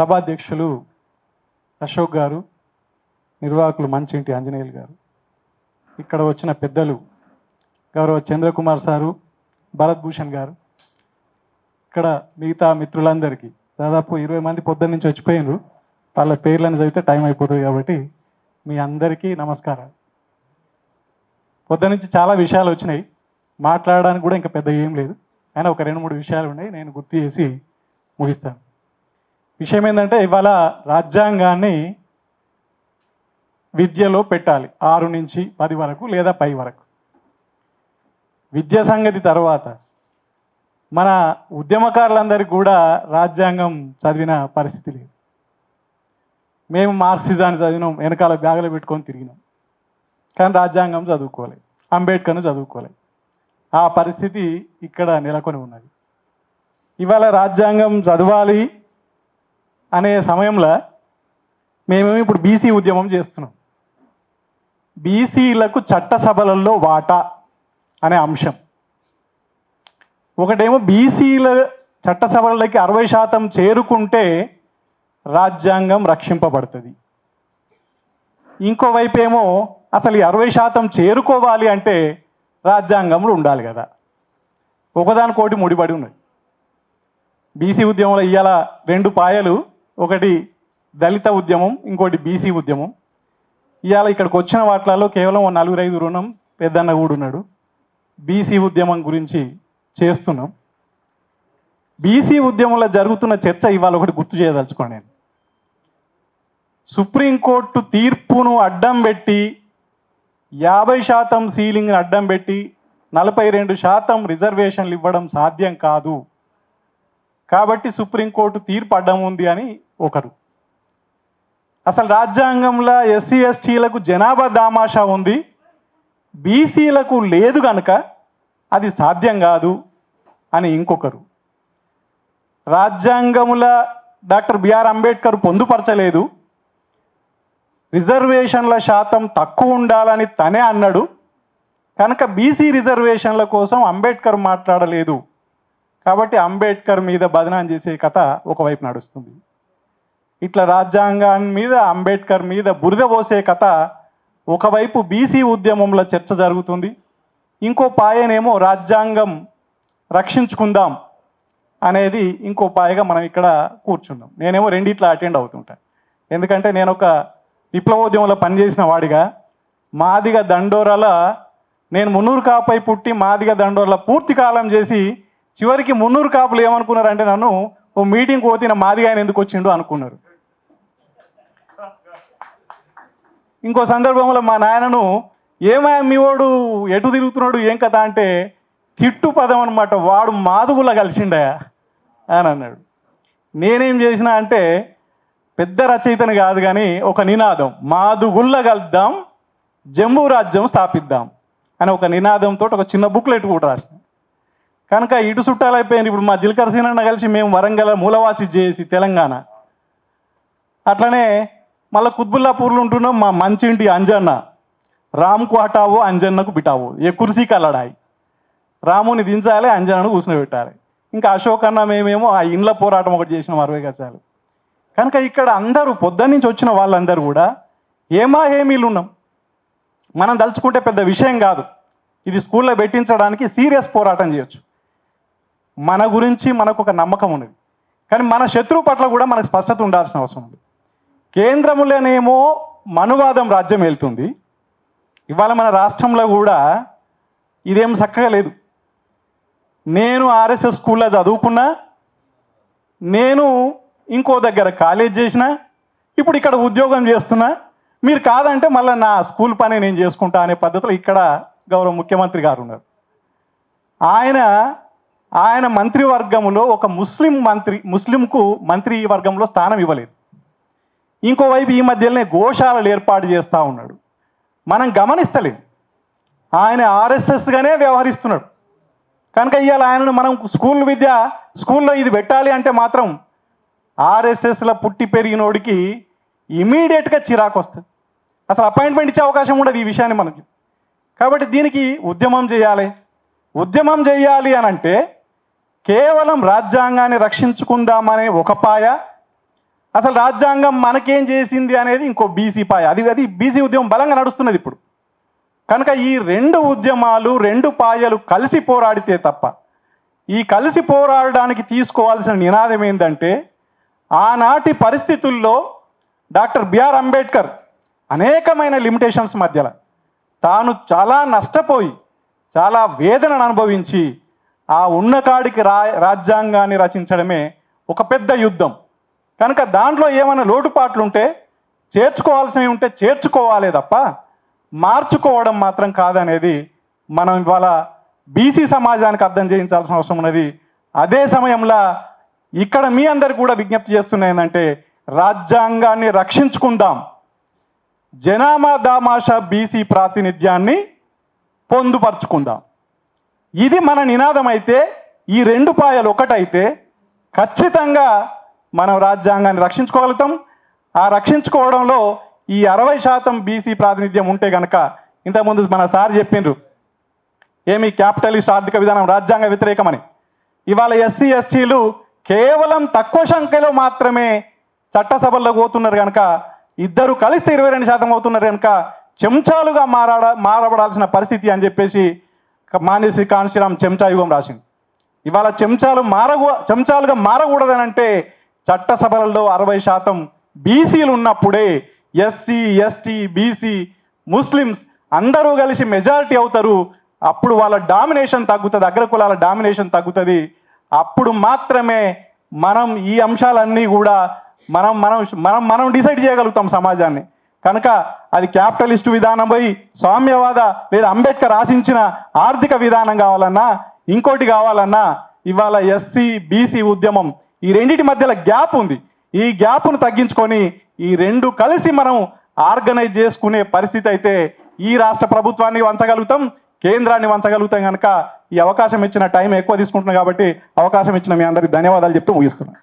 సభాధ్యక్షులు అశోక్ గారు నిర్వాహకులు మంచింటి ఆంజనేయులు గారు. ఇక్కడ వచ్చిన పెద్దలు గౌరవ చంద్రకుమార్ సారు భరత్ భూషణ్ గారు. ఇక్కడ మిగతా మిత్రులందరికీ దాదాపు ఇరవై మంది పొద్దున్న నుంచి వచ్చిపోయినారు. వాళ్ళ పేర్లను చదివితే టైం అయిపోతుంది కాబట్టి మీ అందరికీ నమస్కారం పొద్దున్న నుంచి చాలా విషయాలు వచ్చినాయి. మాట్లాడడానికి కూడా ఇంకా పెద్ద ఏం లేదు. అయినా ఒక రెండు మూడు విషయాలు ఉన్నాయి. నేను గుర్తు చేసి ముగిస్తాను. విషయం ఏంటంటే ఇవాళ రాజ్యాంగాన్ని విద్యలో పెట్టాలి. ఆరు నుంచి పది వరకు లేదా పై వరకు. విద్య సంగతి తర్వాత మన ఉద్యమకారులందరికీ కూడా రాజ్యాంగం చదివిన పరిస్థితి లేదు. మేము మార్క్సిజాన్ని చదివినాం వెనకాల బ్యాగులు పెట్టుకొని తిరిగినాం. కానీ రాజ్యాంగం చదువుకోలేదు అంబేద్కర్ను చదువుకోలేదు ఆ పరిస్థితి ఇక్కడ నెలకొని ఉన్నది. ఇవాళ రాజ్యాంగం చదవాలి అనే సమయంలో మేము ఇప్పుడు బీసీ ఉద్యమం చేస్తున్నాం. బీసీలకు చట్టసభలలో వాటా అనే అంశం. ఒకటేమో బీసీల చట్టసభలకి అరవై శాతం చేరుకుంటే రాజ్యాంగం రక్షింపబడుతుంది. ఇంకోవైపు ఏమో అసలు ఈ అరవై శాతం చేరుకోవాలి అంటే రాజ్యాంగంలో ఉండాలి కదా. ఒకదానికోటి ముడిపడి ఉన్నాయి బీసీ ఉద్యమంలో ఇవాళ రెండు పాయలు ఒకటి దళిత ఉద్యమం ఇంకోటి బీసీ ఉద్యమం. ఇవాళ ఇక్కడికి వచ్చిన వాటిలలో కేవలం ఓ నలుగురు ఐదు రుణం పెద్దన్న కూడా ఉన్నాడు. బీసీ ఉద్యమం గురించి చేస్తున్నాం. బీసీ ఉద్యమంలో జరుగుతున్న చర్చ ఇవాళ ఒకటి గుర్తు చేయదలుచుకోండి నేను. సుప్రీంకోర్టు తీర్పును అడ్డం పెట్టి యాభై శాతం సీలింగ్ని అడ్డం పెట్టి నలభై రెండు శాతం రిజర్వేషన్లు ఇవ్వడం సాధ్యం కాదు. కాబట్టి సుప్రీంకోర్టు తీర్పు అడ్డం ఉంది అని ఒకరు. అసలు రాజ్యాంగంలో ఎస్సీ ఎస్టీలకు జనాభా దామాషా ఉంది. బీసీలకు లేదు కనుక అది సాధ్యం కాదు అని ఇంకొకరు. రాజ్యాంగముల డాక్టర్ బిఆర్ అంబేద్కర్ పొందుపరచలేదు. రిజర్వేషన్ల శాతం తక్కువ ఉండాలని తనే అన్నాడు. కనుక బీసీ రిజర్వేషన్ల కోసం అంబేద్కర్ మాట్లాడలేదు. కాబట్టి అంబేద్కర్ మీద బదనాం చేసే కథ ఒకవైపు నడుస్తుంది. ఇట్లా రాజ్యాంగాన్ని మీద అంబేద్కర్ మీద బురద పోసే కథ ఒకవైపు బీసీ ఉద్యమంలో చర్చ జరుగుతుంది. ఇంకో పాయనేమో రాజ్యాంగం రక్షించుకుందాం అనేది ఇంకో పాయగా మనం ఇక్కడ కూర్చున్నాం. నేనేమో రెండిట్లా అటెండ్ అవుతుంటా. ఎందుకంటే నేను ఒక విప్లవోద్యమంలో పనిచేసిన వాడిగా. మాదిగ దండోరాల నేను మునూరు కాపై పుట్టి మాదిగ దండోరల పూర్తి కాలం చేసి చివరికి మున్నూరు కాపులు ఏమనుకున్నారంటే నన్ను ఓ మీటింగ్ పోతే నా ఆయన ఎందుకు వచ్చిండు అనుకున్నారు. ఇంకో సందర్భంలో మా నాయనను ఏమయ్యా మీ వాడు ఎటు తిరుగుతున్నాడు ఏం కదా అంటే తిట్టు పదం అనమాట వాడు మాదుగుల కలిసిండయా అని అన్నాడు. నేనేం చేసినా అంటే పెద్ద రచయితని కాదు కానీ ఒక నినాదం మాదుగుళ్ళ కలుద్దాం జమ్మూ రాజ్యం స్థాపిద్దాం అని ఒక నినాదంతో ఒక చిన్న బుక్లెట్ కూడా రాసిన. కనుక ఇటు చుట్టాలైపోయింది ఇప్పుడు మా జిల్కర్ సీనన్న కలిసి మేము వరంగల్ మూలవాసి చేసి తెలంగాణ. అట్లనే మళ్ళీ కుత్బుల్లాపూర్లో ఉంటున్నాం మా మంచింటి అంజన్న. రామ్కు కోటావో అంజన్నకు బిటావు. ఏ కుర్సీకి అల్లడాయి రాముని దించాలి అంజనను కూర్చుని ఇంకా అశోక్ అన్న మేమేమో ఆ ఇండ్ల పోరాటం ఒకటి చేసిన అరవై గజాలు కనుక ఇక్కడ అందరూ పొద్దున్న నుంచి వచ్చిన వాళ్ళందరూ కూడా ఏమా ఏమీలు ఉన్నాం మనం తలుచుకుంటే పెద్ద విషయం కాదు. ఇది స్కూల్లో పెట్టించడానికి సీరియస్ పోరాటం చేయొచ్చు. మన గురించి మనకు ఒక నమ్మకం ఉన్నది. కానీ మన శత్రువు పట్ల కూడా మనకు స్పష్టత ఉండాల్సిన అవసరం ఉంది. కేంద్రములోనేమో మనువాదం రాజ్యం వెళ్తుంది ఇవాళ మన రాష్ట్రంలో కూడా ఇదేం చక్కగా లేదు. నేను ఆర్ఎస్ఎస్ స్కూల్లో చదువుకున్నా నేను ఇంకో దగ్గర కాలేజ్ చేసిన ఇప్పుడు ఇక్కడ ఉద్యోగం చేస్తున్నా మీరు కాదంటే మళ్ళీ నా స్కూల్ పని నేను చేసుకుంటా అనే పద్ధతిలో ఇక్కడ గౌరవ ముఖ్యమంత్రి గారు ఉన్నారు. ఆయన ఆయన మంత్రివర్గంలో ఒక ముస్లిం మంత్రి ముస్లింకు మంత్రి వర్గంలో స్థానం ఇవ్వలేదు. ఇంకోవైపు ఈ మధ్యలోనే గోశాలలు ఏర్పాటు చేస్తూ ఉన్నాడు. మనం గమనిస్తలేం. ఆయన ఆర్ఎస్ఎస్గానే వ్యవహరిస్తున్నాడు. కనుక ఇవాళ ఆయనను మనం స్కూల్ విద్య స్కూల్లో ఇది పెట్టాలి అంటే మాత్రం ఆర్ఎస్ఎస్లో పుట్టి పెరిగినోడికి ఇమీడియట్గా చిరాకు వస్తుంది. అసలు అపాయింట్మెంట్ ఇచ్చే అవకాశం ఉండదు ఈ విషయాన్ని మనకి. కాబట్టి దీనికి ఉద్యమం చేయాలి. ఉద్యమం చేయాలి అని అంటే కేవలం రాజ్యాంగాన్ని రక్షించుకుందామనే ఒక పాయ. అసలు రాజ్యాంగం మనకేం చేసింది అనేది ఇంకో బీసీ పాయ. అది అది బీసీ ఉద్యమం బలంగా నడుస్తున్నది ఇప్పుడు. కనుక ఈ రెండు ఉద్యమాలు రెండు పాయలు కలిసి పోరాడితే తప్ప ఈ కలిసి పోరాడడానికి తీసుకోవాల్సిన నినాదం ఏంటంటే ఆనాటి పరిస్థితుల్లో డాక్టర్ బిఆర్ అంబేద్కర్ అనేకమైన లిమిటేషన్స్ మధ్యలో తాను చాలా నష్టపోయి చాలా వేదనను అనుభవించి ఆ ఉన్న కాడికి రా రాజ్యాంగాన్ని రచించడమే ఒక పెద్ద యుద్ధం. కనుక దాంట్లో ఏమైనా లోటుపాట్లు ఉంటే చేర్చుకోవాల్సినవి ఉంటే చేర్చుకోవాలే తప్ప మార్చుకోవడం మాత్రం కాదనేది మనం ఇవాళ బీసీ సమాజానికి అర్థం చేయించాల్సిన అవసరం ఉన్నది. అదే సమయంలో ఇక్కడ మీ అందరు కూడా విజ్ఞప్తి చేస్తున్నా ఏంటంటే రాజ్యాంగాన్ని రక్షించుకుందాం. జనామా దామాష బీసీ ప్రాతినిధ్యాన్ని పొందుపరుచుకుందాం. ఇది మన నినాదం అయితే ఈ రెండు పాయలు ఒకటైతే ఖచ్చితంగా మనం రాజ్యాంగాన్ని రక్షించుకోగలుగుతాం. ఆ రక్షించుకోవడంలో ఈ అరవై శాతం బీసీ ప్రాతినిధ్యం ఉంటే గనక ఇంతకుముందు మన సార్ చెప్పిండ్రు ఏమి క్యాపిటలిస్ట్ ఆర్థిక విధానం రాజ్యాంగ వ్యతిరేకమని. ఇవాళ ఎస్సీ ఎస్టీలు కేవలం తక్కువ సంఖ్యలో మాత్రమే చట్టసభల్లో పోతున్నారు కనుక ఇద్దరు కలిస్తే ఇరవై రెండు శాతం అవుతున్నారు కనుక చెంచాలుగా మారాడ మారబడాల్సిన పరిస్థితి అని చెప్పేసి మానేసి కాంశీరామ్ చెంచా యుగం రాసింది ఇవాళ చెంచాలు మారకూ చెంచాలుగా మారకూడదనంటే చట్టసభలలో అరవై శాతం బీసీలు ఉన్నప్పుడే ఎస్సీ ఎస్టీ బీసీ ముస్లిమ్స్ అందరూ కలిసి మెజారిటీ అవుతారు. అప్పుడు వాళ్ళ డామినేషన్ తగ్గుతుంది అగ్రకులాల డామినేషన్ తగ్గుతుంది. అప్పుడు మాత్రమే మనం ఈ అంశాలన్నీ కూడా మనం మనం మనం మనం డిసైడ్ చేయగలుగుతాం సమాజాన్ని. కనుక అది క్యాపిటలిస్ట్ విధానం పోయి సామ్యవాద లేదా అంబేద్కర్ ఆశించిన ఆర్థిక విధానం కావాలన్నా ఇంకోటి కావాలన్నా ఇవాళ ఎస్సీ బీసీ ఉద్యమం ఈ రెండింటి మధ్యలో గ్యాప్ ఉంది. ఈ గ్యాప్ను తగ్గించుకొని ఈ రెండు కలిసి మనం ఆర్గనైజ్ చేసుకునే పరిస్థితి అయితే ఈ రాష్ట్ర ప్రభుత్వాన్ని వంచగలుగుతాం కేంద్రాన్ని వంచగలుగుతాం కనుక ఈ అవకాశం ఇచ్చిన టైం ఎక్కువ తీసుకుంటున్నాం కాబట్టి అవకాశం ఇచ్చిన మీ అందరికీ ధన్యవాదాలు చెప్తూ ముగిస్తున్నాను.